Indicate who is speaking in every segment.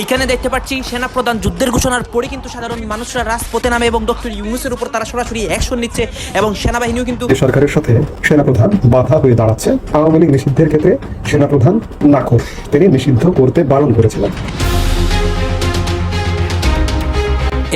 Speaker 1: এইখানে দেখতে পাচ্ছি সেনাপ্রধান যুদ্ধের ঘোষণার পরে কিন্তু সাধারণ মানুষরা রাজপথে নামে এবং ডক্টর ইউনুসের উপর তারা সরাসরি অ্যাকশন নিচ্ছে এবং সেনাবাহিনীও কিন্তু
Speaker 2: সরকারের সাথে সেনাপ্রধান বাধা হয়ে দাঁড়াচ্ছে। আওয়ামী লীগ নিষিদ্ধের ক্ষেত্রে সেনাপ্রধান নাকর তিনি নিষিদ্ধ করতে বারণ করেছিলেন।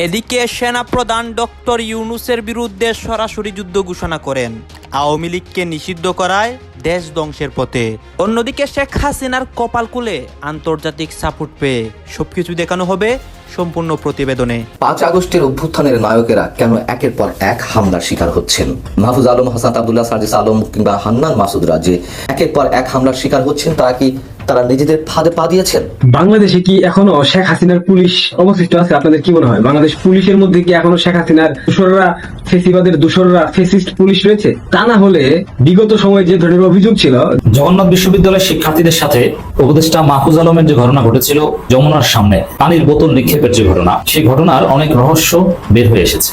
Speaker 1: এদিকে সেনাপ্রধান ডক্টর ইউনুসের বিরুদ্ধে সরাসরি যুদ্ধ ঘোষণা করেন। আওয়ামী লীগকে নিষিদ্ধ করায় দেশ ধ্বংসের পথে। অন্যদিকে শেখ হাসিনার কপাল কুলে আন্তর্জাতিক সাপোর্ট পেয়ে সবকিছু দেখানো হবে সম্পূর্ণ প্রতিবেদনে।
Speaker 3: পাঁচ আগস্টের অভ্যুত্থানের নায়কেরা কেন একের পর এক হামলার শিকার হচ্ছেন? মাহফুজ আলম, হাসান আবদুল্লাহ, সার্জিস আলম কিংবা হান্নান মাসুদরা যে একের পর এক হামলার শিকার হচ্ছেন, তারা কি তারা নিজেদের ফাঁদে পা দিয়েছেন।
Speaker 4: বাংলাদেশে কি এখনও শেখ হাসিনার পুলিশ অবশিষ্ট আছে? আপনাদের কি মনে হয়? বাংলাদেশ পুলিশের মধ্যে কি এখনও শেখ হাসিনার দোসররা ফেসিবাদের দোসররা ফেসিস্ট পুলিশ রয়েছে? তা না হলে বিগত সময়ে যে ধরনের অভিযোগ ছিল
Speaker 5: জগন্নাথ বিশ্ববিদ্যালয়ের শিক্ষার্থীদের সাথে উপদেষ্টা মাহফুজ আলমের যে ঘটনা ঘটেছিল যমুনার সামনে পানির বোতল নিক্ষেপের যে ঘটনা সেই ঘটনার অনেক রহস্য বের হয়ে এসেছে।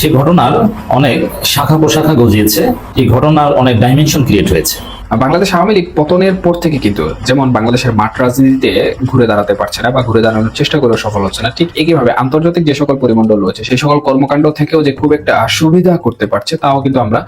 Speaker 5: সেই ঘটনার অনেক শাখা প্রশাখা গজিয়েছে এই ঘটনার অনেক ডাইমেনশন ক্রিয়েট হয়েছে।
Speaker 6: বাংলাদেশ আওয়ামী লীগ পতনের পর থেকে কিন্তু যেমন বাংলাদেশের মাঠ রাজনীতিতে ঘুরে দাঁড়াতে পারছে না বা ঘুরে দাঁড়ানোর চেষ্টা করেও সফল হচ্ছে না ঠিক একইভাবে আন্তর্জাতিক যে সকল পরিমণ্ডল রয়েছে সেই সকল কর্মকাণ্ড থেকেও যে খুব একটা সুবিধা করতে পারছে তাও কিন্তু আমরা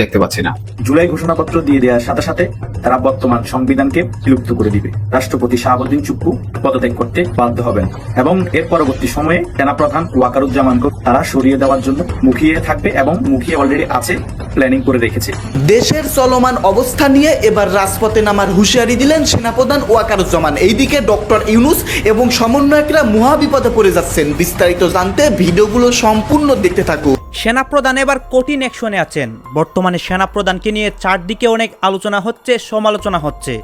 Speaker 6: দেখতে পাচ্ছি না।
Speaker 7: জুলাই ঘোষণাপত্র দিয়ে দেওয়ার সাথে সাথে তারা বর্তমান সংবিধানকে বিলুপ্ত করে দিবে। রাষ্ট্রপতি শাহাবুদ্দিন চুপ্পু পদত্যাগ করতে বাধ্য হবেন এবং এর পরবর্তী সময়ে সেনাপ্রধান ওয়াকারুজ্জামানকে তারা সরিয়ে দেওয়ার জন্য মুখিয়ে থাকবে এবং মুখিয়ে অলরেডি আছে প্ল্যানিং করে রেখেছে।
Speaker 8: দেশের চলমান অবস্থা নিয়ে এবার রাজপথে নামার হুঁশিয়ারি দিলেন সেনাপ্রধান ওয়াকারুজ্জামান। এইদিকে ডক্টর ইউনুস এবং সমন্বয়করা মহাবিপদে পড়ে যাচ্ছেন। বিস্তারিত জানতে ভিডিওগুলো সম্পূর্ণ দেখতে থাকুন।
Speaker 1: সেনাপ্রধান এবার কঠিন অ্যাকশনে আছেন। বর্তমানে সেনাপ্রধানকে নিয়ে চারদিকে অনেক আলোচনা হচ্ছে, সমালোচনা হচ্ছে।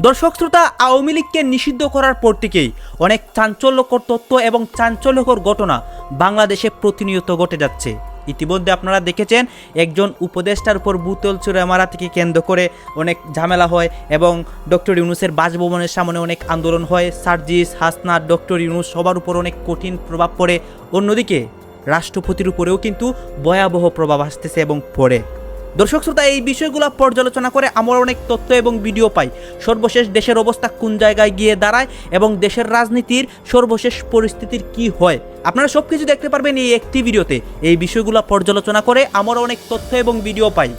Speaker 1: দর্শক শ্রোতা, আওয়ামী লীগকে নিষিদ্ধ করার পর থেকেই অনেক চাঞ্চল্যকর তথ্য এবং চাঞ্চল্যকর ঘটনা বাংলাদেশে প্রতিনিয়ত ঘটে যাচ্ছে। ইতিমধ্যে আপনারা দেখেছেন, একজন উপদেষ্টার উপর বুতল চুরে মারা থেকে কেন্দ্র করে অনেক ঝামেলা হয় এবং ডক্টর ইউনুসের বাসভবনের সামনে অনেক আন্দোলন হয়। সার্জিস হাসনা ডক্টর ইউনুস সবার উপর অনেক কঠিন প্রভাব পড়ে। অন্যদিকে রাষ্ট্রপতির উপরেও কিন্তু ভয়াবহ প্রভাব আসতেছে এবং পড়ে। দর্শক শ্রোতা, এই বিষয়গুলো পর্যালোচনা করে আমরা অনেক তথ্য এবং ভিডিও পাই। সর্বশেষ দেশের অবস্থা কোন জায়গায় গিয়ে দাঁড়ায় এবং দেশের রাজনীতির সর্বশেষ পরিস্থিতির কি হয়? আপনারা সব কিছু দেখতে পারবেন এই একটি ভিডিওতে। এই বিষয়গুলো পর্যালোচনা করে আমরা অনেক তথ্য এবং ভিডিও পাই।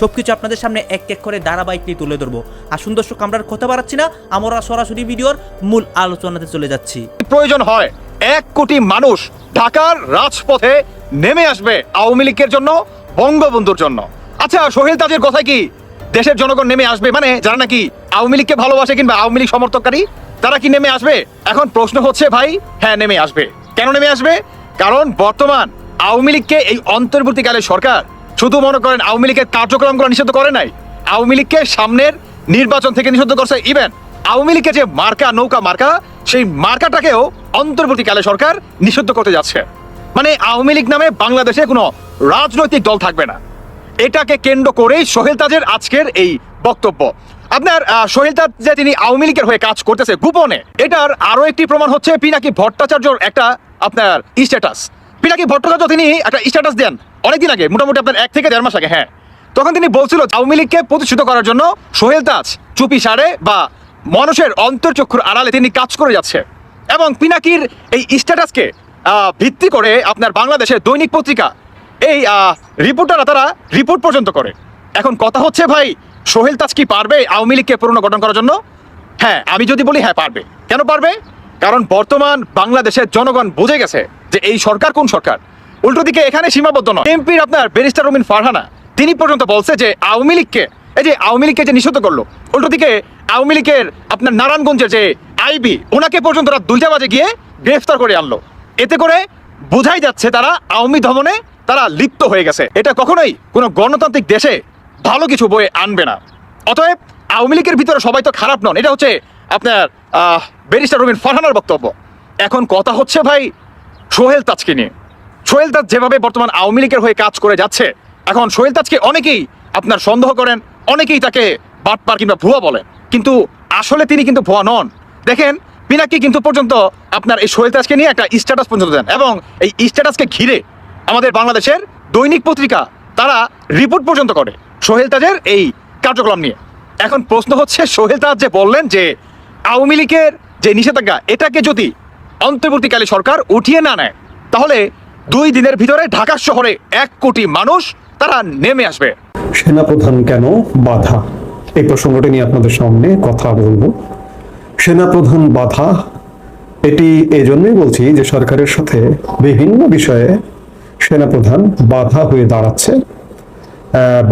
Speaker 1: সব কিছু আপনাদের সামনে এক এক করে ধারাবাহিকলি তুলে ধরবো। আসুন দর্শক, আমরা কথা বাড়াচ্ছি না, আমরা সরাসরি ভিডিওর মূল আলোচনাতে চলে যাচ্ছি।
Speaker 9: প্রয়োজন হয়, এক কোটি মানুষ ঢাকার রাজপথে নেমে আসবে আওয়ামী লীগের জন্য, বঙ্গবন্ধুর জন্য। আচ্ছা সোহেল তাজের কথা কি? দেশের জনগণ নেমে আসবে মানে যারা নাকি আওয়ামী লীগকে ভালোবাসে কিংবা আওয়ামী লীগ সমর্থককারী, তারা কি নেমে আসবে? এখন প্রশ্ন হচ্ছে, ভাই হ্যাঁ নেমে আসবে। কেন নেমে আসবে? কারণ বর্তমান আওয়ামী লীগকে এই অন্তর্বর্তীকালে সরকার শুধু মনে করেন আওয়ামী লীগের কার্যক্রমগুলো নিষিদ্ধ করে নাই, আওয়ামী লীগকে সামনের নির্বাচন থেকে নিষিদ্ধ করছে। ইভেন আওয়ামী লীগের যে মার্কা, নৌকা মার্কা, সেই মার্কাটাকেও অন্তর্বর্তীকালে সরকার নিষিদ্ধ করতে যাচ্ছে। মানে আওয়ামী লীগ নামে বাংলাদেশে কোনো রাজনৈতিক দল থাকবে না। এটাকে কেন্দ্র করেই সোহেল তাজের আজকের এই বক্তব্য। আপনার সোহেল তাজ যে তিনি আওয়ামী লীগের হয়ে কাজ করতেছে গোপনে, এটার আরও একটি প্রমাণ হচ্ছে পিনাকি ভট্টাচার্যর একটা আপনার স্ট্যাটাস পিনাকি ভট্টাচার্য তিনি একটা স্ট্যাটাস দেন অনেকদিন আগে, মোটামুটি আপনার এক থেকে দেড় মাস আগে হ্যাঁ। তখন তিনি বলছিল আওয়ামী লীগকে প্রতিষ্ঠিত করার জন্য সোহেল তাজ চুপি সারে বা মানুষের অন্তর্চক্ষুর আড়ালে তিনি কাজ করে যাচ্ছে। এবং পিনাকির এই স্ট্যাটাসকে ভিত্তি করে আপনার বাংলাদেশের দৈনিক পত্রিকা এই রিপোর্টাররা তারা রিপোর্ট পর্যন্ত করে। এখন কথা হচ্ছে ভাই, সোহেল তাজ কি পারবে আওয়ামী লীগকে পুনর্গঠন করার জন্য? হ্যাঁ আমি যদি বলি হ্যাঁ পারবে। কেন পারবে? কারণ বর্তমান বাংলাদেশের জনগণ বুঝে গেছে যে এই সরকার কোন সরকার। উল্টো দিকে এখানে সীমাবদ্ধ নয়। এমপির আপনার ব্যারিস্টার রমিন ফারহানা, তিনি পর্যন্ত বলছে যে আওয়ামী লীগকে, এই যে আওয়ামী লীগকে যে নিষিদ্ধ করল, উল্টো দিকে আওয়ামী লীগের আপনার নারায়ণগঞ্জের যে আইবি, ওনাকে পর্যন্ত রাত দুইটা বাজে গিয়ে গ্রেফতার করে আনলো। এতে করে বোঝাই যাচ্ছে তারা আওয়ামী দমনে তারা লিপ্ত হয়ে গেছে। এটা কখনোই কোনো গণতান্ত্রিক দেশে ভালো কিছু বয়ে আনবে না। অতএব আওয়ামী লীগের ভিতরে সবাই তো খারাপ নন। এটা হচ্ছে আপনার ব্যারিস্টার রবিন ফারহানার বক্তব্য। এখন কথা হচ্ছে ভাই সোহেল তাজকে নিয়ে। সোহেল তাজ যেভাবে বর্তমান আওয়ামী লীগের হয়ে কাজ করে যাচ্ছে, এখন সোহেল তাজকে অনেকেই আপনার সন্দেহ করেন, অনেকেই তাকে বাটপার কিংবা ভুয়া বলেন। কিন্তু আসলে তিনি কিন্তু ভুয়া নন। দেখেন পিনাকি কিন্তু পর্যন্ত আপনার এই সোহেল তাজকে নিয়ে একটা স্ট্যাটাস পর্যন্ত দেন। এবং এই স্ট্যাটাসকে ঘিরে আমাদের বাংলাদেশের দৈনিক পত্রিকা তারা রিপোর্ট পর্যন্ত করে সোহেল তাজের এই কার্যক্রম নিয়ে। এখন প্রশ্ন হচ্ছে সোহেল তাজ যে বললেন যে আওয়ামী লীগের
Speaker 10: যে নিষেধাজ্ঞা, এটাকে যদি অন্তর্বর্তীকালে সরকার উঠিয়ে না নেয়, তাহলে দুই দিনের ভিতরে ঢাকা শহরে এক কোটি মানুষ তারা নেমে আসবে।
Speaker 2: সেনাপ্রধান কেন বাধা? এই প্রসঙ্গটি নিয়ে আপনাদের সামনে কথা বলব। সেনাপ্রধান বাধা? এটি এজন্যই বলছি যে সরকারের সাথে বিভিন্ন বিষয়ে সেনাপ্রধান বাধা হয়ে দাঁড়াচ্ছে।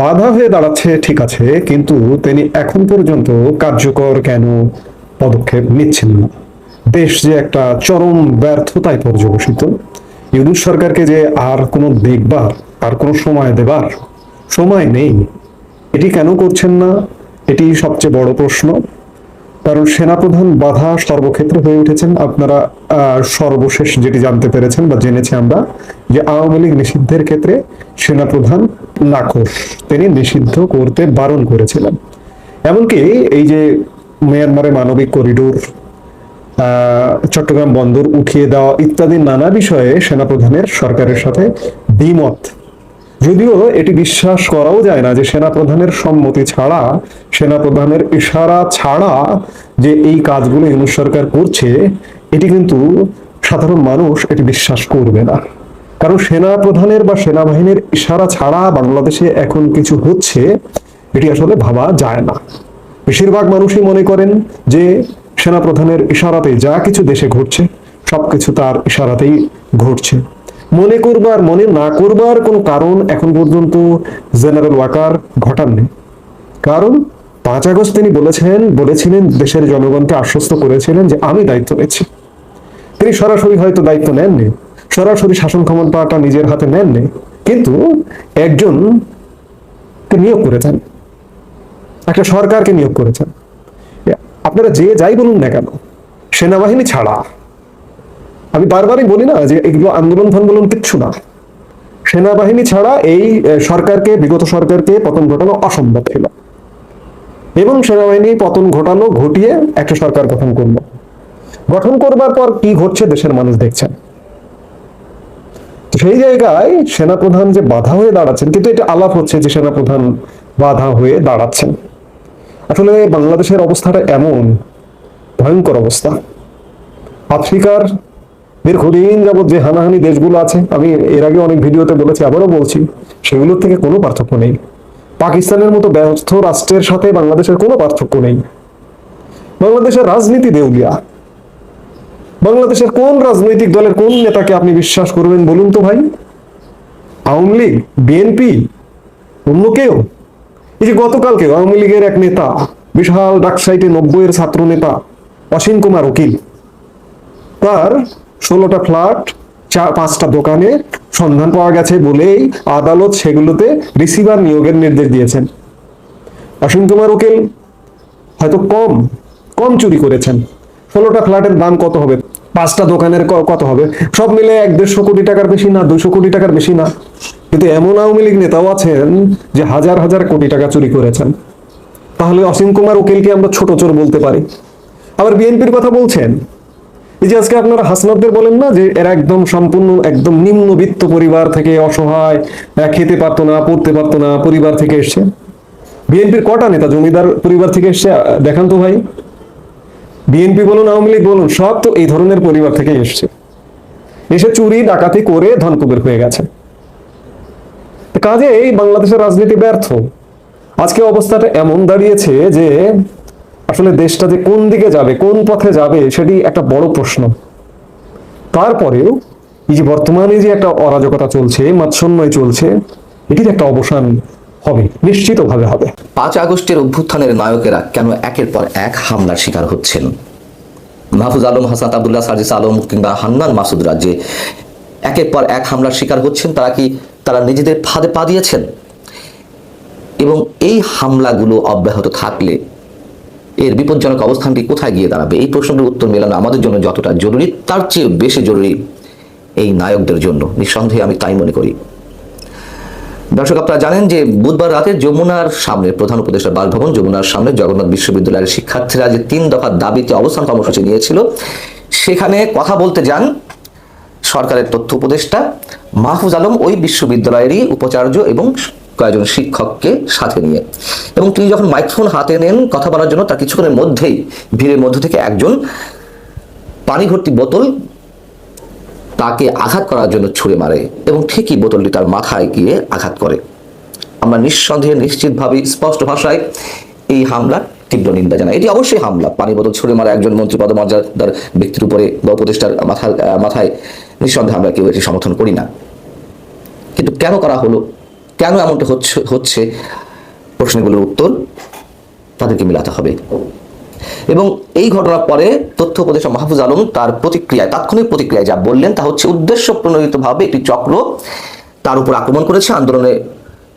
Speaker 2: বাধা হয়ে দাঁড়াচ্ছে, ঠিক আছে, কিন্তু তিনি এখন পর্যন্ত কার্যকর কেন পদক্ষেপ নিচ্ছেন না? দেশ যে একটা চরম ব্যর্থতায় পর্যবসিত, ইউনুস সরকারকে যে আর কোনো দেখবার, আর কোনো সময় দেবার সময় নেই, এটি কেন করছেন না? এটি সবচেয়ে বড় প্রশ্ন। কারণ সেনাপ্রধান বাধা সর্বক্ষেত্রে হয়ে উঠেছেন। আপনারা সর্বশেষ যেটি জানতে পেরেছেন বা জেনেছি আমরা, যে আওয়ামী লীগ নিষিদ্ধের ক্ষেত্রে সেনাপ্রধান নাখোশ তিনি নিষিদ্ধ করতে বারণ করেছিলেন। এমনকি এই যে মিয়ানমারে মানবিক করিডোর চট্টগ্রাম বন্দর উঠিয়ে দেওয়া ইত্যাদি নানা বিষয়ে সেনাপ্রধানের সরকারের সাথে দ্বিমত যদিও এটি বিশ্বাস করাও যায় না যে সেনাপ্রধানের সম্মতি ছাড়া, সেনাপ্রধানের ইশারা ছাড়া যে এই কাজগুলো ইউনুস সরকার করছে, এটি কিন্তু সাধারণ মানুষ এটি বিশ্বাস করবে না। কারণ সেনাপ্রধানের বা সেনাবাহিনীর ইশারা ছাড়া বাংলাদেশে এখন কিছু হচ্ছে, এটি আসলে ভাবা যায় না। বেশিরভাগ মানুষই মনে করেন যে সেনাপ্রধানের ইশারাতে যা কিছু দেশে ঘটছে, সবকিছু তার ইশারাতেই ঘটছে। মনে করবার, মনে না করবার কোনো কারণ এখন পর্যন্ত জেনারেল ওয়াকার ঘটাননি কারণ পাঁচ আগস্ট তিনি বলেছেন, বলেছিলেন, দেশের জনগণকে আশ্বস্ত করেছিলেন যে আমি দায়িত্ব নিচ্ছি। তিনি সরাসরি হয়তো দায়িত্ব নেননি, সরাসরি শাসন ক্ষমতাটা নিজের হাতে নেননি, কিন্তু একজন নিয়োগ করেছেন, একটা সরকারকে নিয়োগ করেছেন। আপনারা যে যাই বলুন না কেন, সেনাবাহিনী ছাড়া আমি বারবারই বলি না যে এগুলো আন্দোলন ফান্দোলন কিচ্ছু না। সেনাবাহিনী ছাড়া এই সরকারকে, বিগত সরকারকে পতন ঘটানো অসম্ভব ছিল। এবং সেনাবাহিনী পতন ঘটানো ঘটিয়ে একটা সরকার গঠন করল। গঠন করবার পর কি ঘটছে দেশের মানুষ দেখছেন। সেই জায়গায় সেনাপ্রধান যে বাধা হয়ে দাঁড়াচ্ছেন, কিন্তু এটা আলাপ হচ্ছে যে সেনাপ্রধান বাধা হয়ে দাঁড়াচ্ছেন। আসলে বাংলাদেশের অবস্থাটা এমন, ভয়ঙ্কর অবস্থা। আফ্রিকার দীর্ঘদিন যাবৎ যে হানাহানি দেশগুলো আছে, আমি এর আগে অনেক ভিডিওতে বলেছি, আবারও বলছি, সেগুলোর থেকে কোনো পার্থক্য নেই। পাকিস্তানের মতো ব্যস্ত রাষ্ট্রের সাথে বাংলাদেশের কোনো পার্থক্য নেই। বাংলাদেশের রাজনীতি দেউলিয়া। বাংলাদেশের কোন রাজনৈতিক দলের কোন নেতাকে আপনি বিশ্বাস করবেন বলুন তো ভাই? আওয়ামী লীগ, বিএনপি, অন্য কেউ? এই যে গতকালকে আওয়ামী লীগের এক নেতা, বিশাল ডাকসাইটে নব্বইয়ের ছাত্র নেতা অসীম কুমার উকিল, তার ষোলোটা ফ্ল্যাট চার পাঁচটা দোকানে সন্ধান পাওয়া গেছে বলেই আদালত সেগুলোতে রিসিভার নিয়োগের নির্দেশ দিয়েছেন। অসীম কুমার উকিল, হয়তো কম কম চুরি করেছেন। ষোলোটা ফ্ল্যাটের দাম কত হবে? পাঁচটা দোকানের কত হবে? সব মিলে এক দেড়শো কোটি টাকার বেশি না, দুশো কোটি টাকার বেশি না। কিন্তু এমন আওয়ামী লীগ নেতাও আছেন যে হাজার হাজার কোটি টাকা চুরি করেছেন। তাহলে অসীম কুমার উকিলকে আমরা ছোট চোর বলতে পারি। আবার বিএনপির কথা বলছেন এই যে আজকে আপনারা হাসনাবদের বলেন না যে এরা একদম সম্পূর্ণ, একদম নিম্নবিত্ত পরিবার থেকে অসহায় খেতে পারতো না, পড়তে পারতো না, পরিবার থেকে এসছে। বিএনপির কটা নেতা জমিদার পরিবার থেকে এসছে, দেখান তো ভাই। বিএনপি বলুন, আওয়ামী লীগ বলুন, সব তো এই ধরনের পরিবার থেকে এসছে। এসে চুরি, ডাকাতি করে ধনকুবের হয়ে গেছে। কাজে এই বাংলাদেশের রাজনীতি ব্যর্থ। আজকে অবস্থাটা এমন দাঁড়িয়েছে যে আসলে দেশটা যে কোন দিকে যাবে, কোন পথে যাবে সেটি একটা বড় প্রশ্ন। তারপরেও এই যে বর্তমানে যে একটা অরাজকতা চলছে মাৎসন্যয় চলছে, এটির একটা অবসান হবে, নিশ্চিতভাবে হবে।
Speaker 3: পাঁচ আগস্টের অভ্যুত্থানের নায়কেরা কেন একের পর এক হামলার শিকার হচ্ছেন? মাহফুজ আলম, হাসান আবদুল্লাহ, সার্জিস আলম কিংবা হান্নান মাসুদরা যে একের পর এক হামলার শিকার হচ্ছেন, তারা কি তারা নিজেদের ফাঁদে পা দিয়েছেন? এবং এই হামলাগুলো অব্যাহত থাকলে এর বিপজ্জনক অবস্থানটি কোথায় গিয়ে দাঁড়াবে? এই প্রশ্নের উত্তর মেলানো আমাদের জন্য যতটা জরুরি, তার চেয়ে বেশি জরুরি এই নায়কদের জন্য। নিঃসন্দেহে আমি তাই মনে করি। দর্শক, আপনারা জানেন যে বুধবার রাতে যমুনার সামনে প্রধান উপদেষ্টা বাসভবন, যমুনার সামনে জগন্নাথ বিশ্ববিদ্যালয়ের শিক্ষার্থীরা যে তিন দফার দাবিতে অবস্থান কর্মসূচি নিয়েছিল, সেখানে কথা বলতে যান সরকারের তথ্য উপদেষ্টা মাহফুজ আলম, ওই বিশ্ববিদ্যালয়েরই উপাচার্য এবং কয়েকজন শিক্ষককে সাথে নিয়ে। এবং তিনি যখন মাইক্রোফোন হাতে নেন কথা বলার জন্য, তার কিছুক্ষণের মধ্যেই ভিড়ের মধ্য থেকে একজন পানি ভর্তি বোতল তাকে আঘাত করার জন্য ছুঁড়ে মারে এবং ঠিকই বোতলটি তার মাথায় গিয়ে আঘাত করে। আমরা নিঃসন্দেহে নিশ্চিতভাবে স্পষ্ট ভাষায় এই হামলার তীব্র নিন্দা জানাই। এটি অবশ্যই হামলা। পানি বোতল ছুড়ে মারা একজন মন্ত্রী পদমর্যাদার ব্যক্তির উপরে বা উপদেষ্টার মাথা মাথায় নিঃসন্দেহে আমরা কেউ এটি সমর্থন করি না। কিন্তু কেন করা হলো? কেন এমনটা হচ্ছে হচ্ছে? প্রশ্নগুলোর উত্তর তাদেরকে মিলাতে হবে। এবং এই ঘটনার পরে তথ্য উপদেষ্টা মাহফুজ আলম তার প্রতিক্রিয়ায়, তাৎক্ষণিক প্রতিক্রিয়ায় যা বললেন, তা হচ্ছে উদ্দেশ্য প্রণোদিতভাবে একটি চক্র তার উপর আক্রমণ করেছে, আন্দোলনে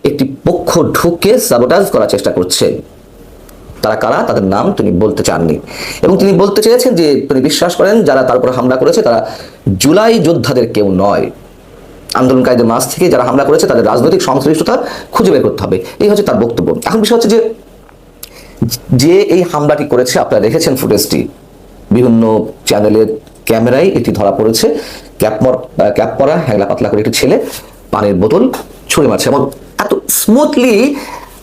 Speaker 3: একটি পক্ষ ঢুকে সাবোটাজ করার চেষ্টা করছে। তারা কারা? তাদের নাম তিনি বলতে চাননি। এবং তিনি বলতে চেয়েছেন যে, তিনি বিশ্বাস করেন, যারা তার উপর হামলা করেছে তারা জুলাই যোদ্ধাদের কেউ নয়। আন্দোলনকারীদের মাঝ থেকে যারা হামলা করেছে তাদের রাজনৈতিক সংশ্লিষ্টতা খুঁজে বের করতে হবে। এই হচ্ছে তার বক্তব্য। এখন বিষয় হচ্ছে যে যে এই হামলাটি করেছে আপনারা দেখেছেন ফুটেজটি। বিভিন্ন চ্যানেলের ক্যামেরায় এটি ধরা পড়েছে। ক্যাপ মর- আহ, ক্যাপ পরা হ্যাংলা পাতলা করে একটি ছেলে পানির বোতল ছুঁড়ে মারছে। এবং এত স্মুথলি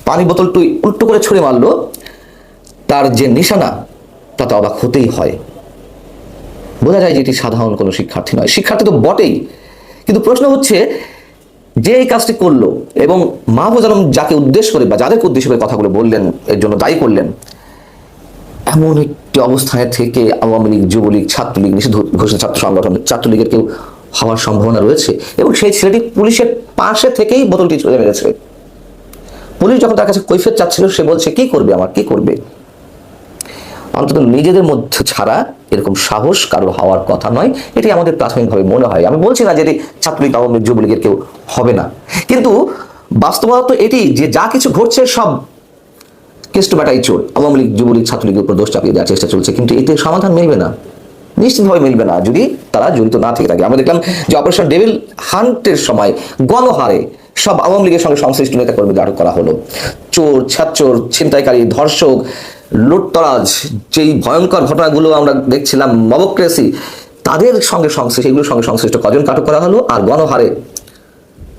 Speaker 3: পানি বোতলটি উল্টো করে ছুঁড়ে মারলো তার যে নিশানা তাতে অবাক হতেই হয়। বোঝা যায় যে এটি সাধারণ কোনো শিক্ষার্থী নয়। শিক্ষার্থী তো বটেই। কিন্তু প্রশ্ন হচ্ছে, যে এই কাজটি করল এবং মাহবুজ আলম যাকে উদ্দেশ্য করে বা যাদেরকে উদ্দেশ্য করে কথাগুলো বললেন, এর জন্য দায়ী করলেন, এমন একটি অবস্থানে থেকে আওয়ামী লীগ, যুবলীগ, ছাত্রলীগ, নিষিদ্ধ ঘোষণা ছাত্র সংগঠন, ছাত্রলীগের কেউ হওয়ার সম্ভাবনা রয়েছে এবং সেই ছেলেটি পুলিশের পাশে থেকেই বোতলটি চলে মেরেছে। পুলিশ যখন তার কাছে কৈফিয়ত চাচ্ছিল, সে বলছে, কি করবে আমার? কি করবে? অন্তত নিজেদের মধ্যে ছাড়া এরকম সাহস কারও হওয়ার কথা নয়। এটি আমাদের প্রাথমিকভাবে মনে হয়। আমি বলছি না যে এটি ছাত্রলীগ আওয়ামী লীগ, যুবলীগের কেউ হবে না। কিন্তু বাস্তবতা তো এটি যে যা কিছু ঘটছে সব কেষ্ট ব্যাটাই চোর। আওয়ামী লীগ যুবলীগ ছাত্রলীগের উপর দোষ চাপিয়ে দেওয়ার চেষ্টা চলছে কিন্তু এতে সমাধান মিলবে না। নিশ্চিতভাবে মিলবে না। যদি তারা জড়িত না থেকে থাকে। আমরা দেখলাম যে অপারেশন ডেভিল হান্টের সময় গণহারে সব আওয়ামী লীগের সঙ্গে সংশ্লিষ্ট নেতা কর্মীদের আটক করা হলো। চোর ছাত্চোর ছিনতাইকারী ধর্ষক লুটতরাজ, যেই ভয়ঙ্কর ঘটনাগুলো আমরা দেখছিলাম, মবক্রেসি, তাদের সঙ্গে সংশ্লিষ্ট এগুলোর সঙ্গে সংশ্লিষ্ট কজন আটক করা হলো আর গণহারে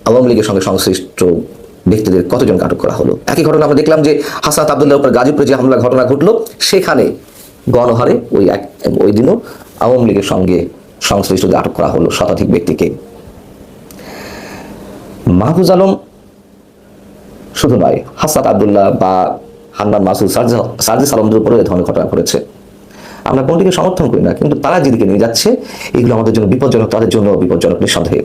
Speaker 3: আওয়ামী লীগের সঙ্গে সংশ্লিষ্ট ব্যক্তিদের কতজন আটক করা হলো? একই ঘটনা আমরা দেখলাম যে হাসাত আবদুল্লাহ উপর গাজীপুরে যে হামলা ঘটনা ঘটলো, সেখানে গণহারে ওই এক, ওই দিনও আওয়ামী লীগের সঙ্গে সংশ্লিষ্টদের আটক করা হলো শতাধিক ব্যক্তিকে। মাহফুজ আলম শুধু নয় হাসাত আবদুল্লাহ বা হান্নান মাসুদ সার্জিস আলমদের উপরে এই ধরনের ঘটনা ঘটেছে। আমরা কোনটিকে সমর্থন করি না, কিন্তু তারা যেদিকে নিয়ে যাচ্ছে, এগুলো আমাদের জন্য বিপজ্জনক, তাদের জন্য বিপজ্জনক নিঃসন্দেহে।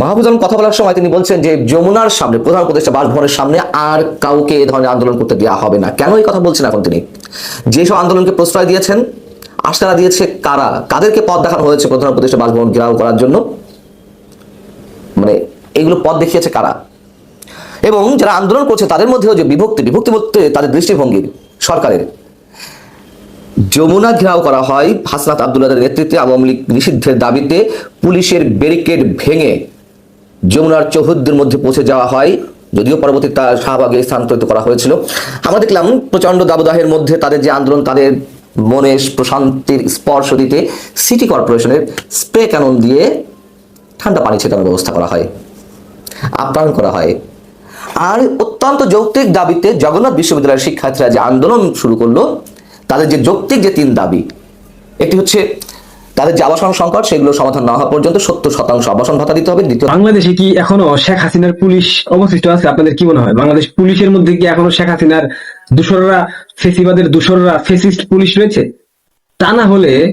Speaker 3: মাহবুজ আলম কথা বলার সময় তিনি বলছেন যে, যমুনার সামনে, প্রধান উপদেষ্টা বাসভবনের সামনে আর কাউকে এ ধরনের আন্দোলন করতে দেওয়া হবে না। কেন এই কথা বলছেন এখন তিনি? যেসব আন্দোলনকে প্রশ্রয় দিয়েছেন, আশকারা দিয়েছে কারা? কাদেরকে পথ দেখানো হয়েছে প্রধান উপদেষ্টা বাসভবন ঘেরাও করার জন্য? মানে এগুলো পথ দেখিয়েছে কারা? এবং যারা আন্দোলন করছে তাদের মধ্যেও যে বিভক্তি বিভক্তি বলতে তাদের দৃষ্টিভঙ্গি সরকারের। যমুনা ঘেরাও করা হয় হাসনাত আবদুল্লাদের নেতৃত্বে আওয়ামী লীগ নিষিদ্ধের দাবিতে পুলিশের ব্যারিকেড ভেঙে যমুনার চৌহদ্দের মধ্যে পৌঁছে যাওয়া হয়, যদিও পরবর্তী তা শাহবাগে স্থানান্তরিত করা হয়েছিল। আমরা দেখলাম প্রচণ্ড দাবদাহের মধ্যে তাদের যে আন্দোলন, তাদের মনে প্রশান্তির স্পর্শ দিতে সিটি কর্পোরেশনের স্প্রে ক্যানন দিয়ে ঠান্ডা পানি ছেটানোর ব্যবস্থা করা হয়, আপ্যায়ন করা হয়। আর অত্যন্ত যৌক্তিক দাবিতে জগন্নাথ বিশ্ববিদ্যালয়ের শিক্ষার্থীরা যে আন্দোলন শুরু করল, তাদের যে যৌক্তিক যে তিন দাবি, একটি হচ্ছে তাদের যে আবাসন সংকট, সেগুলো সমাধান না হওয়া পর্যন্ত সত্তর শতাংশ আবাসন ভাতা দিতে হবে। দ্বিতীয়
Speaker 4: বাংলাদেশে কি এখনও শেখ হাসিনার পুলিশ অবশিষ্ট আছে? আপনাদের কি মনে হয়? বাংলাদেশ পুলিশের মধ্যে কি এখনও শেখ হাসিনার দূষররা ফেসিবাদের দূষররা ফেসিস্ট পুলিশ রয়েছে? তা না হলে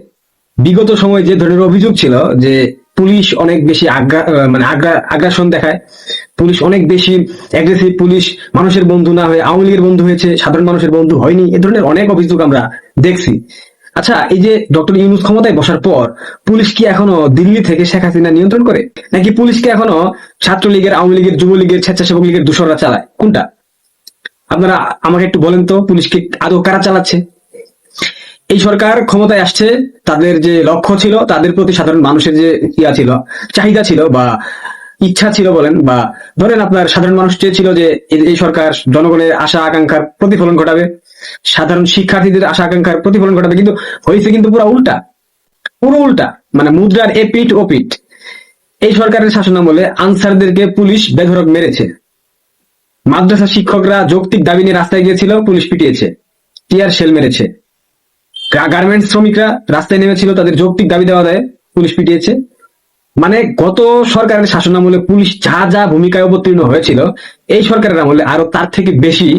Speaker 4: বিগত সময়ে যে ধরনের অভিযোগ ছিল যে পুলিশ অনেক বেশি আগ্রা মানে আগ্রা, আগ্রাসন দেখায়। পুলিশ অনেক বেশি অ্যাগ্রেসিভ পুলিশ মানুষের বন্ধু না হয়ে, আওয়ামী লীগের বন্ধু হয়েছে, সাধারণ মানুষের বন্ধু হয়নি, এ ধরনের অনেক অভিযোগ আমরা দেখছি। আচ্ছা এই যে ডক্টর ইউনুস ক্ষমতায় বসার পর পুলিশ কি এখনও দিল্লি থেকে শেখ হাসিনা নিয়ন্ত্রণ করে? নাকি পুলিশকে এখনও ছাত্রলীগের, আওয়ামী লীগের, যুবলীগের, স্বেচ্ছাসেবক লীগের দূষররা চালায়? কোনটা? আপনারা আমাকে একটু বলেন তো পুলিশকে আদৌ কারা চালাচ্ছে? এই সরকার ক্ষমতায় আসছে, তাদের যে লক্ষ্য ছিল, তাদের প্রতি সাধারণ মানুষের যে ইয়া ছিল, চাহিদা ছিল বা ইচ্ছা ছিল বলেন, বা ধরেন আপনার সাধারণ মানুষ চেয়েছিল যে এই- সরকার জনগণের আশা আকাঙ্ক্ষার প্রতিফলন ঘটাবে, সাধারণ শিক্ষার্থীদের আশা আকাঙ্ক্ষার প্রতিফলন ঘটাবে, কিন্তু হয়েছে কিন্তু পুরো উল্টা পুরো উল্টা মানে মুদ্রার এ পিঠ ও পিঠ। এই সরকারের শাসনামলে আনসারদেরকে পুলিশ বেধরক মেরেছে। মাদ্রাসা শিক্ষকরা যৌক্তিক দাবি নিয়ে রাস্তায় গিয়েছিল, পুলিশ পিটিয়েছে, টিয়ার শেল মেরেছে। গার্মেন্টস শ্রমিকরা রাস্তায় নেমেছিল, তাদের যৌক্তিক দাবি দেওয়া দেয়, পুলিশ পিটিয়েছে। মানে গত সরকারের শাসন আমলে পুলিশ যা যা ভূমিকায় অবতীর্ণ হয়েছিল, এই সরকারের আমলে আরও তার থেকে বেশি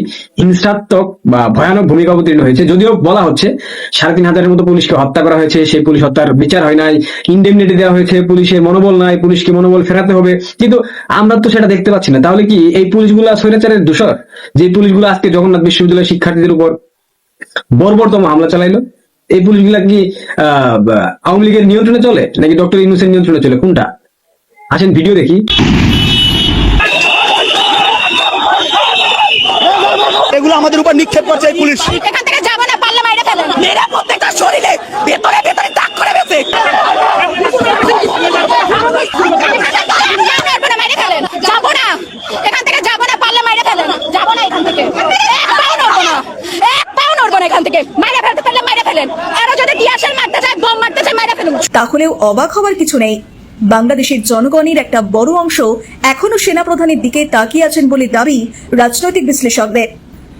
Speaker 4: হিংসাত্মক বা ভয়ানক ভূমিকা অবতীর্ণ হয়েছে। যদিও বলা হচ্ছে, সাড়ে তিন হাজারের মতো পুলিশকে হত্যা করা হয়েছে, সেই পুলিশ হত্যার বিচার হয় নাই, ইন্ডেমনিটি দেওয়া হয়েছে, পুলিশের মনোবল নাই, পুলিশকে মনোবল ফেরাতে হবে। কিন্তু আমরা তো সেটা দেখতে পাচ্ছি না। তাহলে কি এই পুলিশগুলো স্বৈরাচারের দূষর? যে পুলিশগুলো আজকে জগন্নাথ বিশ্ববিদ্যালয়ের শিক্ষার্থীদের উপর বর্বরতম হামলা চালাইলো এই পুলিশগুলা কি আওয়ামী লীগের নিয়ন্ত্রণে চলে নাকি ডক্টর ইউনুসের নিয়ন্ত্রণে চলে? কোনটা? আসেন ভিডিও দেখি।
Speaker 11: এগুলো আমাদের উপর নিক্ষেপ করছে এই পুলিশ।
Speaker 12: এখান থেকে যাব না পারলে মাইরে ফেলেন প্রত্যেকটা শরীরে ভেতরে ভেতরে দাগ করে গেছে যাব না এখান থেকে যাব না পারলে মাইরে ফেলেন যাব না এখান থেকে। এক পাও না এক পাও নড়বো না এখান থেকে। মাইরে ফেলতে পারলে মাইরে ফেলেন। আরও যদি দিয়াশের মারতে চায়, বোম মারতে চায়, মাইরে ফেলুন।
Speaker 13: তাহলেও অবাক হওয়ার কিছু নেই। বাংলাদেশের জনগণের একটা বড় অংশ এখনও সেনাপ্রধানের দিকে তাকিয়ে আছেন বলে দাবি রাজনৈতিক বিশ্লেষকদের।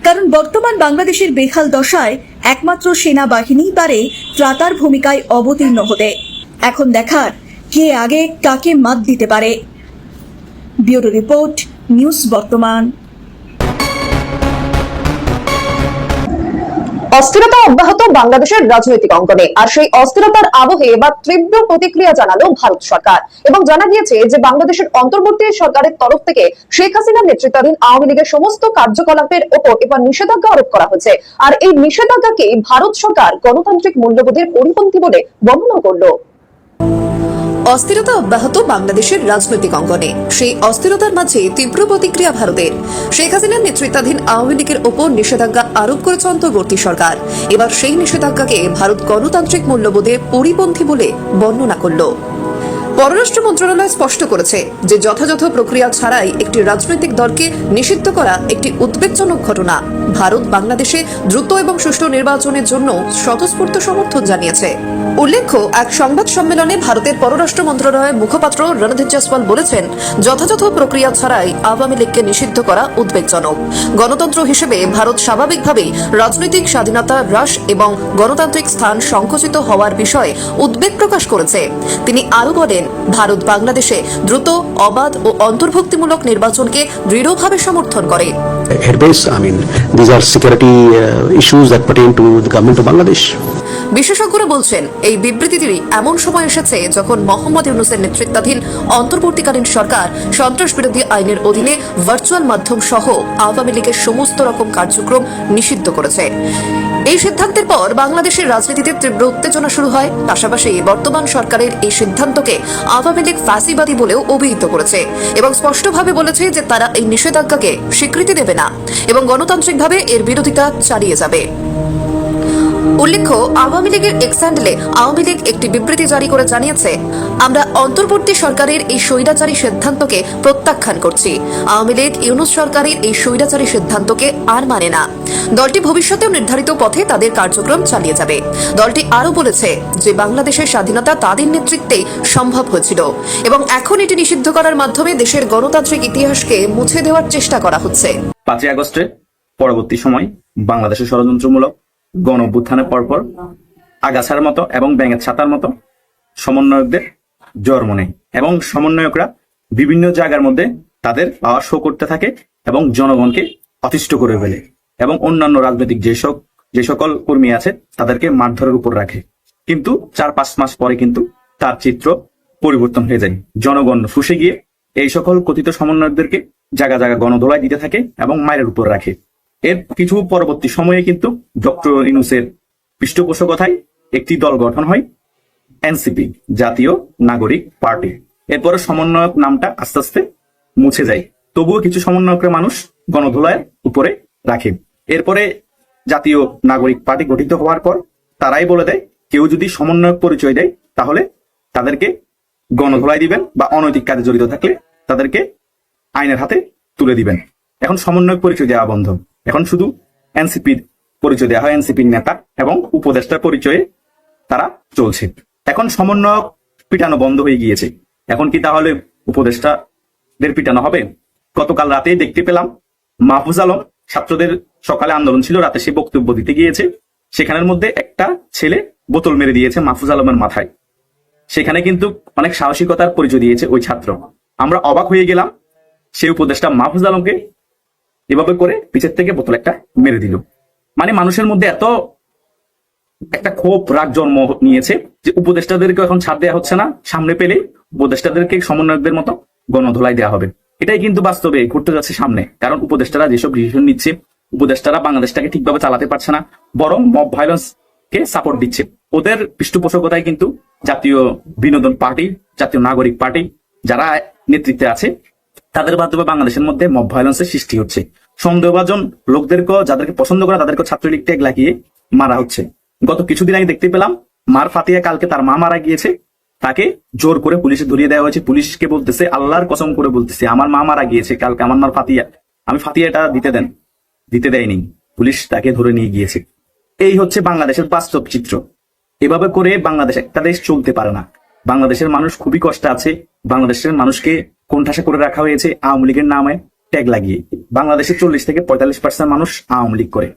Speaker 13: কারণ বর্তমান বাংলাদেশের বেহাল দশায় একমাত্র সেনাবাহিনী পারে ত্রাতার ভূমিকায় অবতীর্ণ হতে। এখন দেখার কে আগে কাকে মাত দিতে পারে। ব্যুরো রিপোর্ট, নিউজ বর্তমান।
Speaker 14: অস্থিরতা অব্যাহত বাংলাদেশের রাজনৈতিক অঙ্গনে। আর সেই অস্থিরতার আবহে এবার তীব্র প্রতিক্রিয়া জানালো ভারত সরকার। এবং জানা গিয়েছে যে বাংলাদেশের অন্তর্বর্তী সরকারের তরফ থেকে শেখ হাসিনার নেতৃত্বাধীন আওয়ামী লীগের সমস্ত কার্যকলাপের ওপর এবার নিষেধাজ্ঞা আরোপ করা হয়েছে আর এই নিষেধাজ্ঞাকেই ভারত সরকার গণতান্ত্রিক মূল্যবোধের পরিপন্থী বলে বর্ণনা করল। অস্থিরতা অব্যাহত বাংলাদেশের রাজনৈতিক অঙ্গনে। সেই অস্থিরতার মাঝে তীব্র প্রতিক্রিয়া ভারতের। শেখ হাসিনার নেতৃত্বাধীন আওয়ামী লীগের ওপর নিষেধাজ্ঞা আরোপ করেছে অন্তর্বর্তী সরকার। এবার সেই নিষেধাজ্ঞাকে ভারত গণতান্ত্রিক মূল্যবোধের পরিপন্থী বলে বর্ণনা করল। পররাষ্ট্র মন্ত্রণালয় স্পষ্ট করেছে যে যথাযথ প্রক্রিয়া ছাড়াই একটি রাজনৈতিক দলকে নিষিদ্ধ করা একটি উদ্বেগজনক ঘটনা। ভারত বাংলাদেশে দ্রুত এবং সুষ্ঠু নির্বাচনের জন্য স্বতঃস্ফূর্ত সমর্থন জানিয়েছে। উল্লেখ্য, এক সংবাদ সম্মেলনে ভারতের পররাষ্ট্র মন্ত্রণালয়ের মুখপাত্র রণধীর জয়সওয়াল বলেছেন, যথাযথ প্রক্রিয়া ছাড়াই আওয়ামী লীগকে নিষিদ্ধ করা উদ্বেগজনক। গণতন্ত্র হিসেবে ভারত স্বাভাবিকভাবেই রাজনৈতিক স্বাধীনতা হ্রাস এবং গণতান্ত্রিক স্থান সংকুচিত হওয়ার বিষয়ে উদ্বেগ প্রকাশ করেছে। তিনি আরও বলেন ভারত বাংলাদেশে দ্রুত, অবাধ ও অন্তর্ভুক্তিমূলক নির্বাচনকে দৃঢ়ভাবে সমর্থন করে।
Speaker 11: এর base I mean these Bangladesh
Speaker 14: বিশেষজ্ঞরা বলছেন, এই বিবৃতিটি এমন সময় এসেছে যখন মোহাম্মদ ইউনুসের নেতৃত্বাধীন অন্তর্বর্তীকালীন সরকার সন্ত্রাস বিরোধী আইনের অধীনে ভার্চুয়াল মাধ্যম সহ আওয়ামী লীগের সমস্ত রকম কার্যক্রম নিষিদ্ধ করেছে। এই সিদ্ধান্তের পর বাংলাদেশের রাজনীতিতে তীব্র উত্তেজনা শুরু হয়। পাশাপাশি বর্তমান সরকারের এই সিদ্ধান্তকে আওয়ামী লীগ ফাঁসিবাদী বলেও অভিহিত করেছে এবং স্পষ্টভাবে বলেছে যে তারা এই নিষেধাজ্ঞাকে স্বীকৃতি দেবে না এবং গণতান্ত্রিকভাবে এর বিরোধিতা চালিয়ে যাবে। উল্লেখ্য, আওয়ামী লীগের এক্স হ্যান্ডেলে আওয়ামী লীগ একটি বিবৃতি জারি করে জানিয়েছে, আমরা অন্তর্বর্তী সরকারের এই স্বৈরাচারী সিদ্ধান্তকে প্রত্যাখ্যান করছি। আওয়ামী লীগ ইউনুস সরকারের এই স্বৈরাচারী সিদ্ধান্তকে আর মানে না। দলটি ভবিষ্যতেও নির্ধারিত পথে তাদের কার্যক্রম চালিয়ে যাবে। দলটি আরও বলেছে যে, বাংলাদেশের স্বাধীনতা তাদের নেতৃত্বেই সম্ভব হয়েছিল এবং এখন এটি নিষিদ্ধ করার মাধ্যমে দেশের গণতান্ত্রিক ইতিহাসকে মুছে দেওয়ার চেষ্টা করা হচ্ছে।
Speaker 7: পাঁচই আগস্টে পরবর্তী সময় বাংলাদেশের ষড়যন্ত্রমূলক গণ অভ্যুত্থানের পরপর আগাছার মতো এবং ব্যাঙের ছাতার মতো সমন্বয়কদের জন্ম নেয় এবং সমন্বয়করা বিভিন্ন জায়গার মধ্যে তাদের পাওয়ার শো করতে থাকে এবং জনগণকে অতিষ্ঠ করে ফেলে এবং অন্যান্য রাজনৈতিক যে সব যে সকল কর্মী আছে তাদেরকে মারধরের উপর রাখে। কিন্তু চার পাঁচ মাস পরে কিন্তু তার চিত্র পরিবর্তন হয়ে যায়। জনগণ ফুসে গিয়ে এই সকল কথিত সমন্বয়কদেরকে জায়গা জায়গা গণদোলায় দিতে থাকে এবং মায়ের উপর রাখে। এর কিছু পরবর্তী সময়ে কিন্তু ডক্টর ইনুসের পৃষ্ঠপোষকতায় একটি দল গঠন হয়, এনসিপি, জাতীয় নাগরিক পার্টি। এরপরে সমন্বয়ক নামটা আস্তে আস্তে মুছে যায়। তবুও কিছু সমন্বয়কের মানুষ গণধোলায় উপরে রাখে। এরপরে জাতীয় নাগরিক পার্টি গঠিত হওয়ার পর তারাই বলে দেয়, কেউ যদি সমন্বয়ক পরিচয় দেয়, তাহলে তাদেরকে গণধোলায় দিবেন বা অনৈতিক কাজে জড়িত থাকলে তাদেরকে আইনের হাতে তুলে দিবেন। এখন সমন্বয়ক পরিচয় দেওয়া বন্ধ। এখন শুধু এনসিপির পরিচয় দেওয়া হয়, এনসিপির নেতা এবং উপদেষ্টার পরিচয়ে তারা চলছে। এখন সমন্বয়ক পিটানো বন্ধ হয়ে গিয়েছে। এখন কি তাহলে উপদেষ্টাদের পিটানো হবে? গতকাল রাতেই দেখতে পেলাম মাহফুজ আলম, ছাত্রদের সকালে আন্দোলন ছিল, রাতে সে বক্তব্য দিতে গিয়েছে। সেখানের মধ্যে একটা ছেলে বোতল মেরে দিয়েছে মাহফুজ আলমের মাথায়। সেখানে কিন্তু অনেক সাহসিকতার পরিচয় দিয়েছে ওই ছাত্র। আমরা অবাক হয়ে গেলাম, সেই উপদেশটা মাহফুজ আলমকে এভাবে করে পিছের থেকে বোতল একটা মেরে দিল। মানে মানুষের মধ্যে এত একটা ক্ষোভ, রাগ জন্ম নিয়েছে যে উপদেষ্টাদেরকে এখন ছাড় দেওয়া হচ্ছে না। সামনে পেলে উপদেষ্টাদেরকে সমন্বয়কদের মতো গণধোলাই দেওয়া হবে। এটাই কিন্তু বাস্তবে ঘটতে যাচ্ছে সামনে। কারণ উপদেষ্টারা যেসব ডিসিশন নিচ্ছে, উপদেষ্টারা বাংলাদেশটাকে ঠিকভাবে চালাতে পারছে না, বরং মব ভাইলেন্স কে সাপোর্ট দিচ্ছে। ওদের পৃষ্ঠপোষকতায় কিন্তু জাতীয় বিনোদন পার্টি, জাতীয় নাগরিক পার্টি যারা নেতৃত্বে আছে তাদের মাধ্যমে বাংলাদেশের মধ্যে মব ভায়োলেন্সের সৃষ্টি হচ্ছে। সন্দেহভাজন লোকদেরকে, যাদেরকে পছন্দ করে, তাদেরকে ছাত্রলীগ ট্যাগ লাগিয়ে মারা হচ্ছে। গত কিছুদিন আগে দেখতে পেলাম, মার ফাতিয়া কালকে তার মা মারা গিয়েছে। তাকে জোর করে পুলিশে ধরিয়ে দেওয়া হয়েছে। পুলিশকে বলতেছে, আল্লাহর কসম করে বলতেছে, আমার মা মারা গিয়েছে কালকে, আমার মার ফাতিয়া আমি ফাতিয়াটা দিতে দেন, দিতে দেয়নি। পুলিশ তাকে ধরে নিয়ে গিয়েছে। এই হচ্ছে বাংলাদেশের বাস্তব চিত্র। এভাবে করে বাংলাদেশ একটা দেশ চলতে পারে না। বাংলাদেশের মানুষ খুবই কষ্ট আছে। বাংলাদেশের মানুষকে কোণঠাসা করে রাখা হয়েছে? আওয়ামী লীগের নামে ট্যাগ লাগিয়ে। বাংলাদেশের চল্লিশ থেকে পঁয়তাল্লিশ পার্সেন্ট মানুষ আওয়ামী লীগ করে,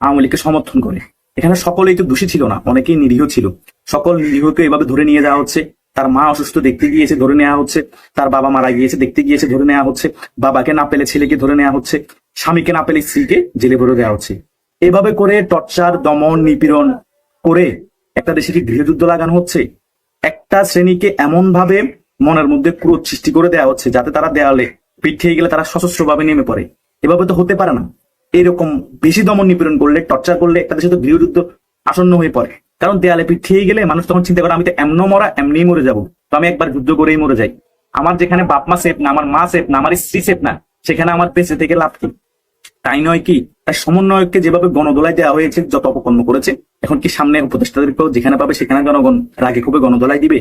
Speaker 7: আওয়ামী লীগকে সমর্থন করে। এখানে সকলেই তো দোষী ছিল না, অনেকেই নিরীহ ছিল। সকল নিরীহকে এভাবে ধরে নিয়ে যাওয়া হচ্ছে। তার মা অসুস্থ দেখতে গিয়েছে, ধরে নেওয়া হচ্ছে। তার বাবা মারা গিয়েছে, দেখতে গিয়েছে, ধরে নেওয়া হচ্ছে। বাবাকে না পেলে ছেলেকে ধরে নেওয়া হচ্ছে। স্বামীকে না পেলে স্ত্রীকে জেলে ভরে দেওয়া হচ্ছে। এভাবে করে টর্চার, দমন, নিপীড়ন করে একটা দেশে কি গৃহযুদ্ধ লাগানো হচ্ছে? একটা শ্রেণীকে এমন ভাবে মনের মধ্যে ক্রোধ সৃষ্টি করে দেওয়া হচ্ছে, যাতে তারা দেয়ালে পিঠ খেয়ে গেলে তারা সশস্ত্র ভাবে নেমে পড়ে। এভাবে তো হতে পারে না। এরকম বেশি দমন নিপীড়ন করলে, টর্চার করলে একটা দেশে তো গৃহযুদ্ধ আসন্ন হয়ে পড়ে। কারণ দেয়ালে পিঠ খেয়ে গেলে মানুষ তখন চিন্তা করে, আমি তো এমন মরা, এমনিই মরে যাব। তো আমি একবার যুদ্ধ করেই মরে যাই। আমার যেখানে বাপ মা সেফ না, আমার মা সেফ না, আমার স্ত্রী সেফ না, সেখানে আমার বেঁচে থেকে লাভ কি? তাই নয় কি? তাই সমন্বয়ককে যেভাবে গণদোলায় দেওয়া হয়েছে, যত অপকর্ম করেছে, এখন কি সামনে উপদেষ্টাদেরকেও যেখানে পাবে সেখানে জনগণ রাগে খুবই গণদোলায় দিবে?